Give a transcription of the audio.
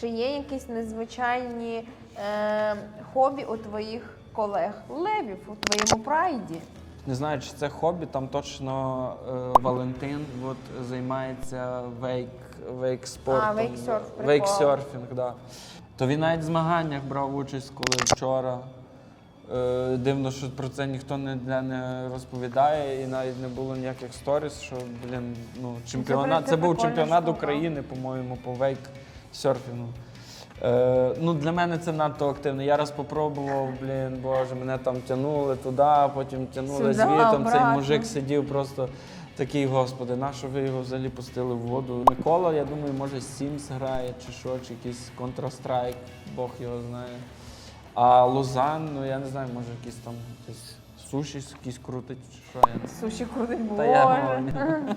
Чи є якісь незвичайні е, хобі у твоїх колег левів у твоєму прайді? Не знаю, чи це хобі, там точно е, Валентин от, займається вейк, вейк-спортом. А, вейксерф, прикол. Вейксерфінг, да. То він навіть в змаганнях брав участь, коли вчора. Е, дивно, що про це ніхто не, не- не розповідає, і навіть не було ніяких сторіс, що, блін, ну, чемпіонат. це Це був чемпіонат штука. України, по-моєму, по вейк-серфінгу. Е, ну, для мене це надто активно. Я раз попробував, блін, боже, мене там тягнули туди, потім тягнули Сюди, звітом. Цей обратно. мужик сидів просто такий, господи, на що ви його взагалі пустили в воду? Микола, я думаю, може Sims грає чи що, чи якийсь Counter-Strike, Бог його знає. А Лозан, ну я не знаю, може якийсь там якийсь суші якийсь крутить, чи що я не знаю. Суші крутить Та я боже. говорю.